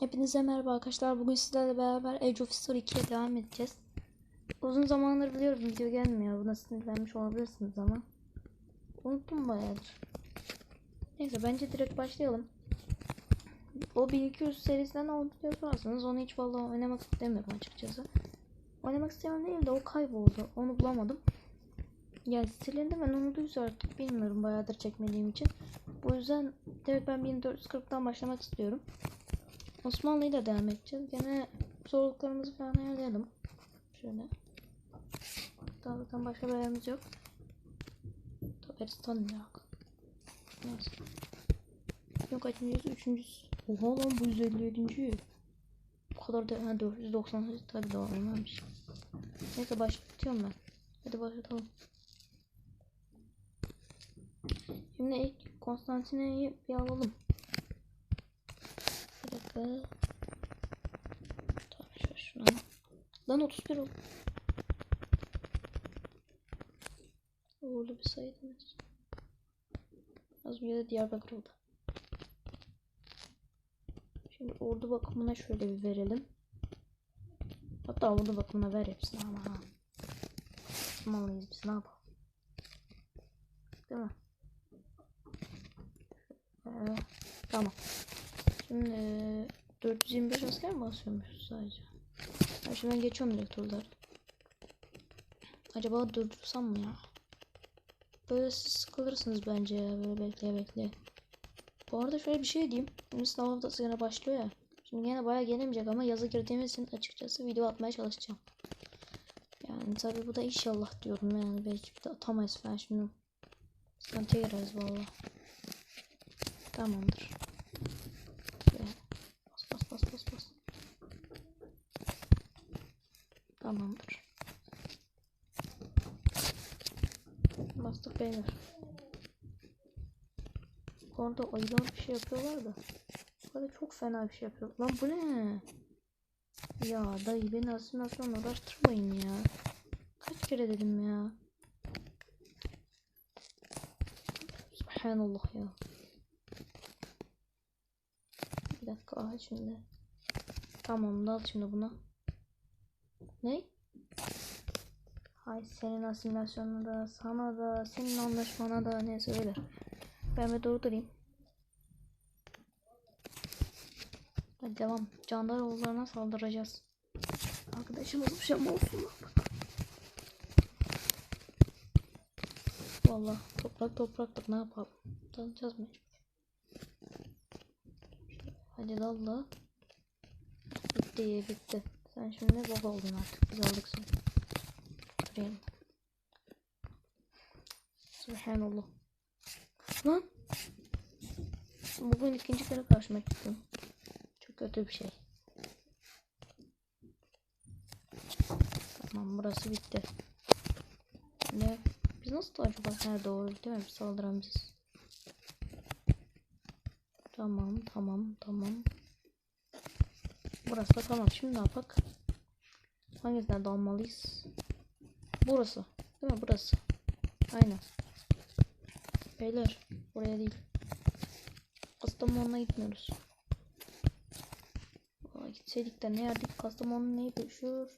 Hepinize merhaba arkadaşlar. Bugün sizlerle beraber Age of History 2'ye devam edeceğiz. Uzun zamandır biliyorum video gelmiyor. Buna sinirlenmiş olabilirsiniz ama. Unuttum bayağıdır. Neyse bence direkt başlayalım. O 1200 serisinden oldu diye sorarsanız onu hiç vallahi oynamak istemiyorum açıkçası. Oynamak istemem değil de o kayboldu. Onu bulamadım. Yani silindi ben unutuysa artık bilmiyorum bayağıdır çekmediğim için. Bu yüzden direkt ben 1440'tan başlamak istiyorum. Osmanlı ile devam edeceğiz. Gene zorluklarımızı falan ayarlayalım. Şöyle. Daha zaten başka bir ayarımız yok. Taberistan yok. Neyse. Yok kaçıncıyız? Üçüncüsü. Oha lan bu 157. Bu kadar da ha, 498 tabi daha olmamış. Neyse başlatıyorum ben. Hadi başlatalım. Şimdi ilk Konstantine'yi bir alalım. Dakika. Tamam şöyle şunu. al. Lan 31 oldu. Uğurlu bir sayıdınız. Az önce de Diyarbakır oldu. Şimdi ordu bakımına şöyle bir verelim. Hatta ordu bakımına ver hepsini ama ha. Osmanlıyız biz ne yapalım. Değil mi? Ee, tamam. Şimdi 425 asker mi basıyormuşuz sadece? Ben şimdi ben geçiyorum direkt turları. Acaba durdursam mı ya? Böyle siz sıkılırsınız bence ya böyle bekleye bekleye. Bu arada şöyle bir şey diyeyim. Şimdi sınav haftası yine başlıyor ya. Şimdi yine bayağı gelemeyecek ama yazı girdiğimiz için açıkçası video atmaya çalışacağım. Yani tabi bu da inşallah diyorum yani belki bir de atamayız falan şimdi. Sıkıntıya gireriz vallahi. Tamamdır. Tamamdır. Bastık beyler. Bu arada ayılar bir şey yapıyorlar da. Böyle çok fena bir şey yapıyor. Lan bu ne? Ya dayı beni asimilasyonla uğraştırmayın ya. Kaç kere dedim ya. Subhanallah ya. Bir dakika aha şimdi. Tamam dal şimdi buna. Ne? Hay senin asimilasyonuna da sana da senin anlaşmana da neyse öyle. Ben bir durdurayım. Hadi devam. Canlar oğullarına saldıracağız. Arkadaşımız bir şey mi olsun? Vallahi toprak topraktır ne yapalım. Dalacağız mecbur. Hadi dalla. Bitti bitti. Sen şimdi baba oldun artık. Biz aldık seni. Oturayım. Subhanallah. Lan. Bugün ikinci kere karşıma çıktım. Çok kötü bir şey. Tamam burası bitti. Ne? Biz nasıl acaba? Ha doğru değil mi? Biz saldıran biziz. Tamam tamam tamam. Burası da tamam. Şimdi ne yapak? Hangisine dalmalıyız? Burası. Değil mi? Burası. Aynen. Beyler. Buraya değil. Kastamonu'na gitmiyoruz. Valla gitseydik de ne yerdik? Kastamonu neydi? Şu.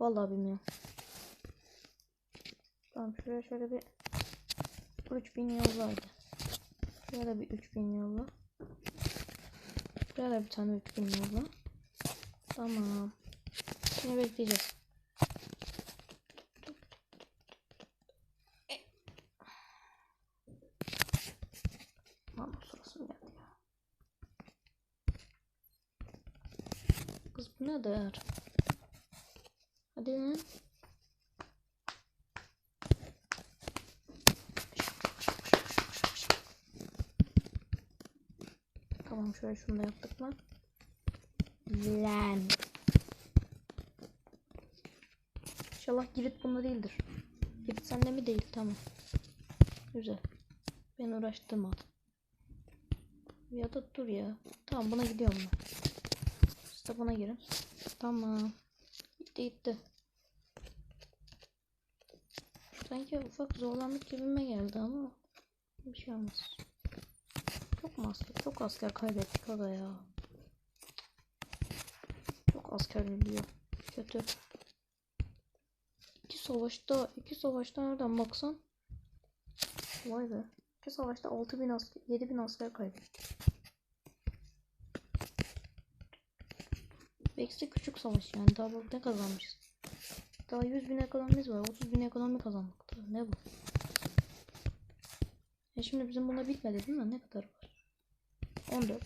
Vallahi bilmiyorum. Tamam şuraya şöyle bir 3000 yollaydı. Şuraya da bir 3000 yolla. Buraya da bir tane 3000 yolla. Tamam. Şimdi bekleyeceğiz. Lan bu sırası mı geldi bu ne der? Hadi lan. Tamam şöyle şunu yaptık lan. Lan. İnşallah Girit bunda değildir. Girit sende mi değil tamam. Güzel. Ben uğraştırmadım. Ya da dur ya. Tamam buna gidiyorum ben. İşte buna girin. Tamam. Gitti gitti. Sanki ufak zorlandık gibime geldi ama bir şey olmaz. Çok mu asker. Çok asker kaybettik aga ya. Çok asker biliyor. Kötü. İki savaşta, iki savaşta nereden baksan. Vay be. İki savaşta 6000 asker, 7000 asker kaybettik. Eksi küçük savaş yani. Daha bak ne kazanmışız. Daha 100 bin ekonomimiz var. 30 bin ekonomi kazandık. Ne bu? E şimdi bizim buna bitmedi değil mi? Ne kadar? 14 lira.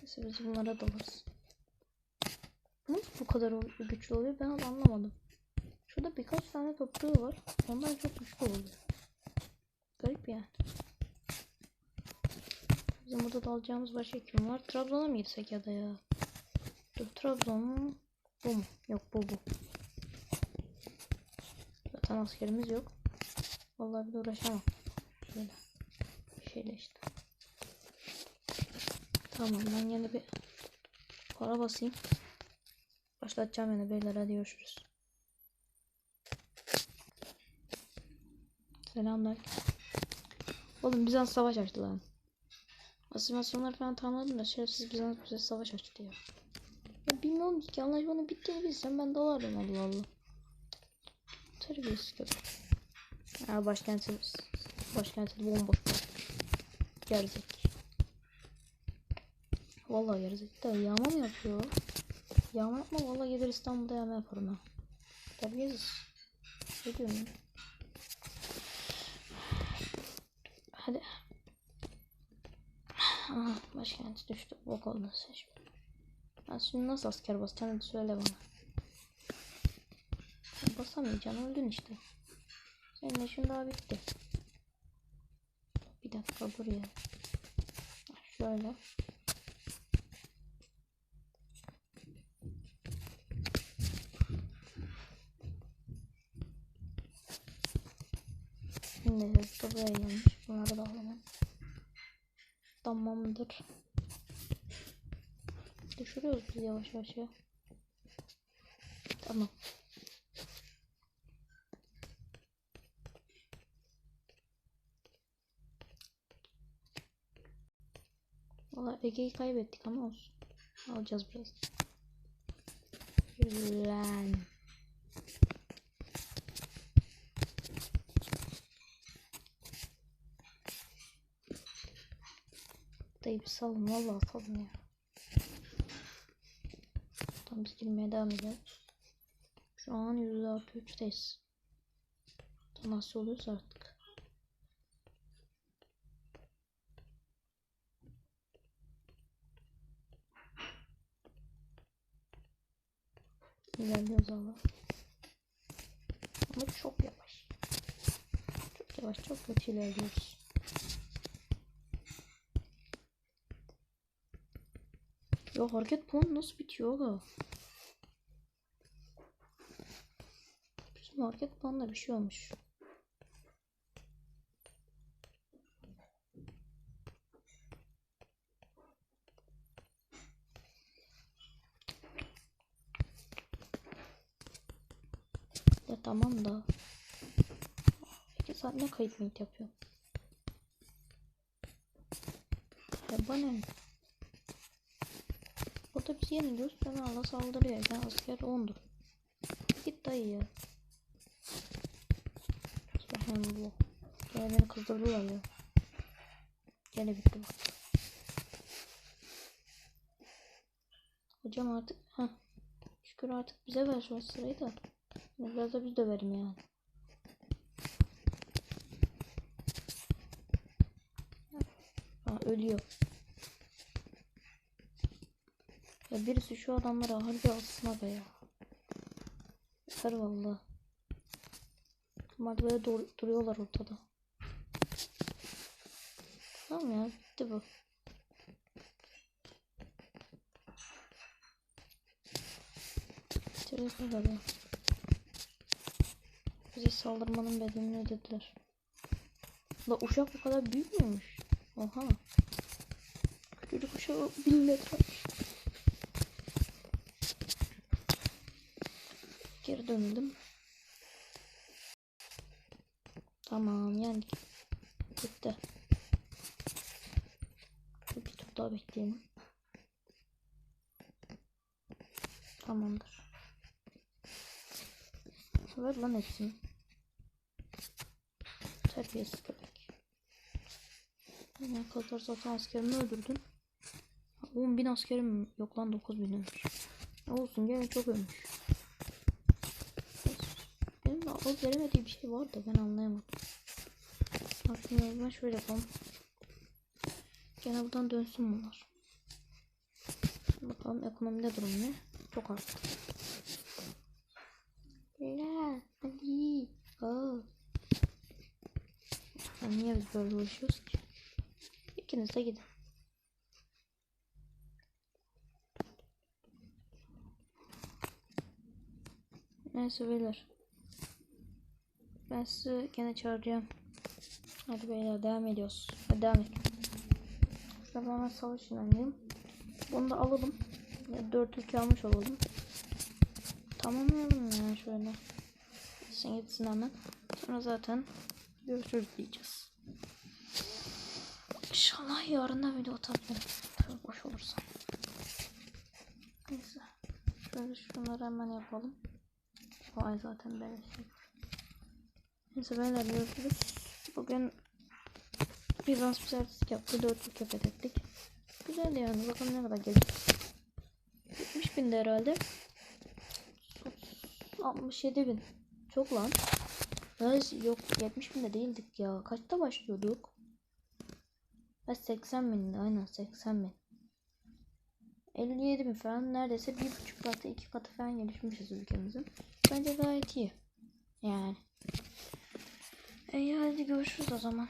Neyse biz bunlara dalarız. Nasıl bu kadar güçlü oluyor ben anlamadım. Şurada birkaç tane toprağı var. Onlar çok güçlü oluyor. Garip yani. Bizim burada da alacağımız başka kim var? Trabzon'a mı gitsek ya da ya? Dur Trabzon? Bu mu? Yok bu bu. Zaten askerimiz yok. Vallahi bir uğraşamam. Şöyle. Şöyle işte. Tamam ben yine bir para basayım. Başlatacağım yine beyler hadi görüşürüz. Selamlar. Oğlum Bizans savaş açtı lan. Asimilasyonlar falan tamamladım da şerefsiz Bizans bize savaş açtı ya. Ya bilmiyorum ki anlaşmanın bittiğini bilsem ben dalardım Allah Allah. Terbiyesiz köpek. Ha başkentimiz. Başkenti bomboş bırakmış. Vallahi gerizek de yağma mı yapıyor? Yağma yapma vallahi gelir İstanbul'da yağma yaparım ha. Terbiyesiz. Ne diyorum ya? Hadi. Aha başkenti düştü. Bok oldun sen şimdi. Ben şimdi nasıl asker basacağım hadi söyle bana. Basamayacaksın öldün işte. Senin işin daha bitti. Bir dakika buraya. Şöyle. Şimdi buraya gelmiş. Bunları da alalım. Tamamdır. Düşürüyoruz biz yavaş yavaş ya. Tamam. Valla Ege'yi kaybettik ama olsun. Alacağız biraz. Lan. Dayı bir salın valla salın ya. Tam biz girmeye devam ediyoruz. Şu an %63'teyiz. Tam nasıl oluyorsa artık. İlerliyoruz valla. Ama çok yavaş. Çok yavaş çok kötü ilerliyoruz. Ya hareket puanı nasıl bitiyor oğlum? Bizim hareket puanında bir şey olmuş. Ya tamam da. Peki sen ne kayıt mıydı yapıyorsun? Ya bana ne? Burada biz yeniliyoruz. Fener'la saldırıyor. Ben asker 10'dur. Git dayı ya. Subhanallah. Gene beni kızdırdılar ya. Gene bitti bak. Hocam artık ha şükür artık bize ver şu sırayı da. Biraz da biz döverim yani. Ha ölüyor. Ya birisi şu adamlara harbi alsın be ya. Yeter valla. Bunlar böyle dur duruyorlar ortada. Tamam ya bitti bu. Bu kadar. Bize saldırmanın bedelini ödediler. La uşak bu kadar büyük müymüş? Oha. Küçücük uşağı bin metre. Geri döndüm. Tamam yendik. Bitti. daha bekleyelim. Tamamdır. Ver lan hepsini. Terbiyesiz köpek. Ne kadar zaten askerimi öldürdün. 10 bin askerim yok lan 9 bin ölmüş. Olsun gene çok ölmüş. Alıp veremediği bir şey var da ben anlayamadım. Aslında ben şöyle yapalım. Gene buradan dönsün bunlar. Bakalım ekonomide durum ne? Çok arttı. La, hadi. Aa. Ya niye biz böyle uğraşıyoruz ki? İkiniz de gidin. Neyse beyler. Ben sizi gene çağıracağım. Hadi beyler devam ediyoruz. Hadi devam et. Şurada hemen savaş ilanlayayım. Bunu da alalım. Ya, dört ülke almış olalım. Tamamlayalım ya şöyle. Gitsin gitsin hemen. Sonra zaten görüşürüz diyeceğiz. İnşallah yarın da video atabilirim. Tabii boş olursa. Neyse. Şöyle şunları hemen yapalım. Vay zaten şey. Neyse beyler görüşürüz. Bugün Bizans bir artistik yaptı. Dörtlük köpek ettik. Güzel yani. Bakalım ne kadar gelecek. 70 binde herhalde. 67 bin. Çok lan. Biz yok 70 binde değildik ya. Kaçta başlıyorduk? Ha 80 binde aynen 80 bin. 57 bin falan neredeyse bir buçuk katı iki katı falan gelişmişiz ülkemizin. Bence gayet iyi. Yani. İyi hadi görüşürüz o zaman.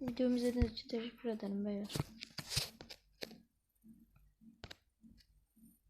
Videomu izlediğiniz için teşekkür ederim beyler.